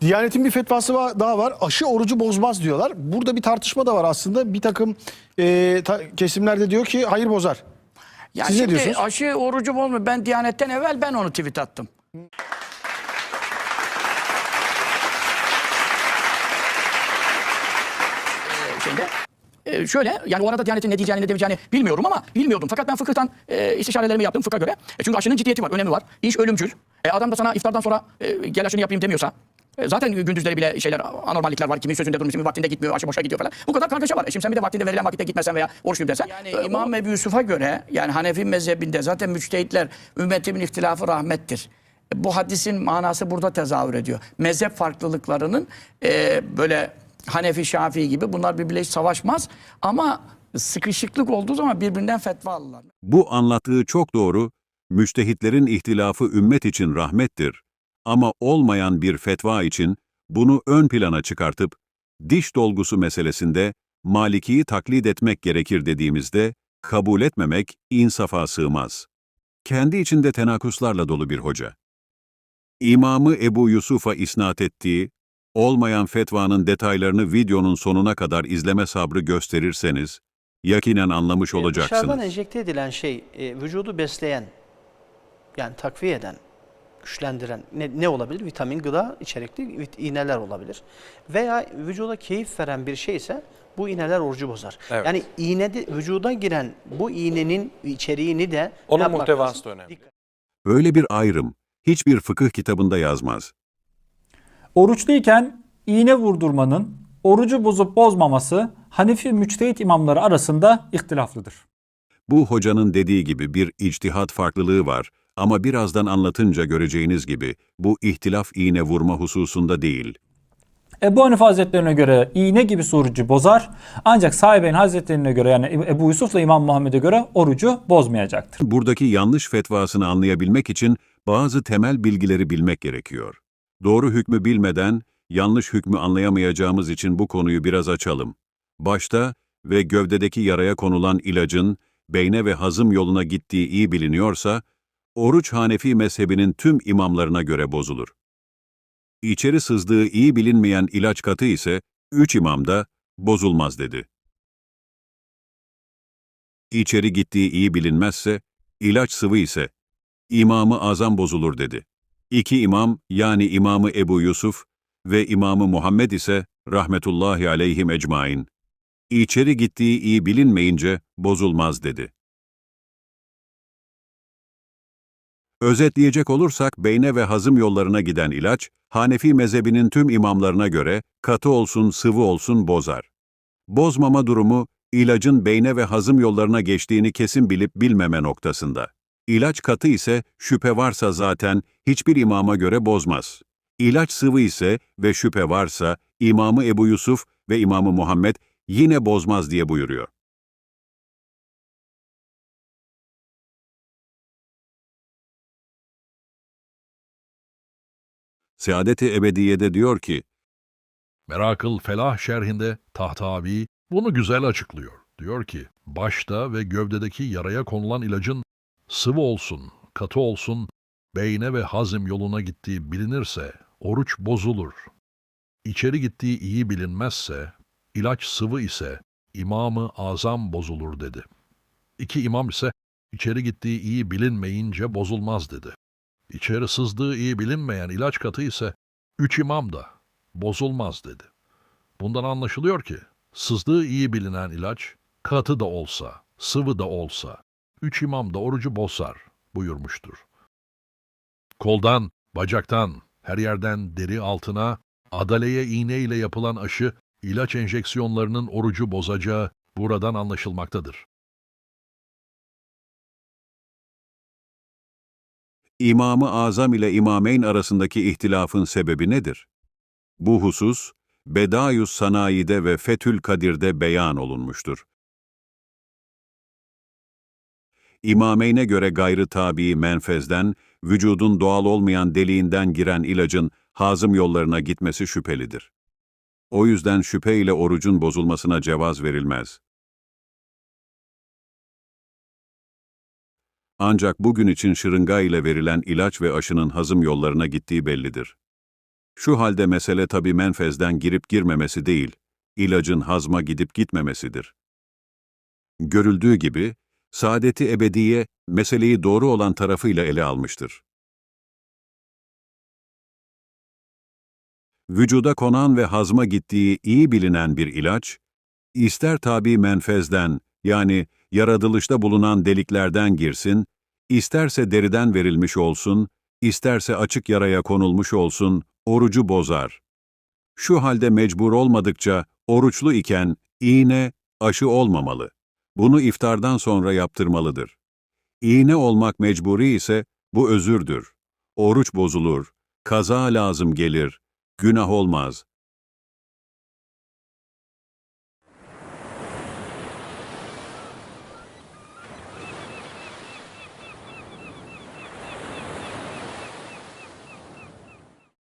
Diyanet'in bir fetvası var, daha var. Aşı orucu bozmaz diyorlar. Burada bir tartışma da var aslında. Bir takım e, ta- kesimlerde diyor ki hayır bozar. Ya Siz ne diyorsunuz? aşı orucu bozmuyor. Ben Diyanet'ten evvel ben onu tweet attım. Ee, şeyde, e, şöyle yani o arada Diyanet'in ne diyeceğini ne demeyeceğini bilmiyorum ama bilmiyordum. Fakat ben fıkıhtan e, istişarelerimi yaptım fıkha göre. E, çünkü aşının ciddiyeti var, önemi var. İş ölümcül. E, adam da sana iftardan sonra e, gel aşını yapayım demiyorsa Zaten gündüzleri bile şeyler anormallikler var. Kimin sözünde durmuş, kimin vaktinde gitmiyor, aşı boşa gidiyor falan. Bu kadar kargaşa var. E şimdi sen bir de vaktinde verilen vakitte gitmesen veya oruçluyum desen. Yani İmam Ebu Yusuf'a göre yani Hanefi mezhebinde zaten müçtehitler ümmetimin ihtilafı rahmettir. E, Bu hadisin manası burada tezahür ediyor. Mezhep farklılıklarının e, böyle Hanefi, Şafii gibi bunlar birbirleriyle hiç savaşmaz. Ama sıkışıklık olduğu zaman birbirinden fetva alırlar. Bu anlattığı çok doğru, müştehitlerin ihtilafı ümmet için rahmettir. Ama olmayan bir fetva için bunu ön plana çıkartıp, diş dolgusu meselesinde Maliki'yi taklit etmek gerekir dediğimizde, kabul etmemek insafa sığmaz. Kendi içinde tenakuslarla dolu bir hoca. İmamı Ebu Yusuf'a isnat ettiği, olmayan fetvanın detaylarını videonun sonuna kadar izleme sabrı gösterirseniz, yakinen anlamış E, olacaksınız. Dışarıdan enjekte edilen şey e, vücudu besleyen, yani takviye eden, güçlendiren ne, ne olabilir? Vitamin, gıda içerikli iğneler olabilir. Veya vücuda keyif veren bir şey ise bu iğneler orucu bozar. Evet. Yani iğnede vücuda giren bu iğnenin içeriğini de Onun muhtevası lazım? da önemli. Dikkat- Böyle bir ayrım hiçbir fıkıh kitabında yazmaz. Oruçluyken iğne vurdurmanın orucu bozup bozmaması Hanefi müçtehit imamları arasında ihtilaflıdır. Bu hocanın dediği gibi bir içtihat farklılığı var ama birazdan anlatınca göreceğiniz gibi bu ihtilaf iğne vurma hususunda değil. Ebu Hanife Hazretlerine göre iğne gibi orucu bozar ancak sahibenin Hazretlerine göre yani Ebu Yusuf'la İmam Muhammed'e göre orucu bozmayacaktır. Buradaki yanlış fetvasını anlayabilmek için bazı temel bilgileri bilmek gerekiyor. Doğru hükmü bilmeden yanlış hükmü anlayamayacağımız için bu konuyu biraz açalım. Başta ve gövdedeki yaraya konulan ilacın beyne ve hazım yoluna gittiği iyi biliniyorsa, oruç Hanefi mezhebinin tüm imamlarına göre bozulur. İçeri sızdığı iyi bilinmeyen ilaç katı ise üç imam da bozulmaz dedi. İçeri gittiği iyi bilinmezse, ilaç sıvı ise İmamı Azam bozulur dedi. İki imam yani İmamı Ebu Yusuf ve İmamı Muhammed ise rahmetullahi aleyhim ecmain. İçeri gittiği iyi bilinmeyince bozulmaz dedi. Özetleyecek olursak beyne ve hazım yollarına giden ilaç, Hanefi mezhebinin tüm imamlarına göre katı olsun sıvı olsun bozar. Bozmama durumu, ilacın beyne ve hazım yollarına geçtiğini kesin bilip bilmeme noktasında. İlaç katı ise şüphe varsa zaten hiçbir imama göre bozmaz. İlaç sıvı ise ve şüphe varsa İmamı Ebu Yusuf ve İmamı Muhammed yine bozmaz diye buyuruyor. Saadet-i Ebediye'de diyor ki, Merakıl Felah şerhinde Tahtavi bunu güzel açıklıyor. Diyor ki, başta ve gövdedeki yaraya konulan ilacın sıvı olsun, katı olsun, beyne ve hazım yoluna gittiği bilinirse oruç bozulur. İçeri gittiği iyi bilinmezse, ilaç sıvı ise imamı azam bozulur dedi. İki imam ise içeri gittiği iyi bilinmeyince bozulmaz dedi. İçeri sızdığı iyi bilinmeyen ilaç katı ise üç imam da bozulmaz dedi. Bundan anlaşılıyor ki sızdığı iyi bilinen ilaç katı da olsa, sıvı da olsa üç imam da orucu bozar buyurmuştur. Koldan, bacaktan, her yerden deri altına adaleye iğne ile yapılan aşı ilaç enjeksiyonlarının orucu bozacağı buradan anlaşılmaktadır. İmamı Azam ile İmameyn arasındaki ihtilafın sebebi nedir? Bu husus, Bedayus Sanayi'de ve Fethül Kadir'de beyan olunmuştur. İmameyn'e göre gayrı tabii menfezden, vücudun doğal olmayan deliğinden giren ilacın hazım yollarına gitmesi şüphelidir. O yüzden şüphe ile orucun bozulmasına cevaz verilmez. Ancak bugün için şırınga ile verilen ilaç ve aşının hazım yollarına gittiği bellidir. Şu halde mesele tabi menfezden girip girmemesi değil, ilacın hazma gidip gitmemesidir. Görüldüğü gibi, Saadeti Ebediye meseleyi doğru olan tarafıyla ele almıştır. Vücuda konan ve hazma gittiği iyi bilinen bir ilaç, ister tabi menfezden yani yaratılışta bulunan deliklerden girsin, isterse deriden verilmiş olsun, isterse açık yaraya konulmuş olsun, orucu bozar. Şu halde mecbur olmadıkça oruçlu iken iğne, aşı olmamalı. Bunu iftardan sonra yaptırmalıdır. İğne olmak mecburi ise bu özürdür. Oruç bozulur, kaza lazım gelir, günah olmaz.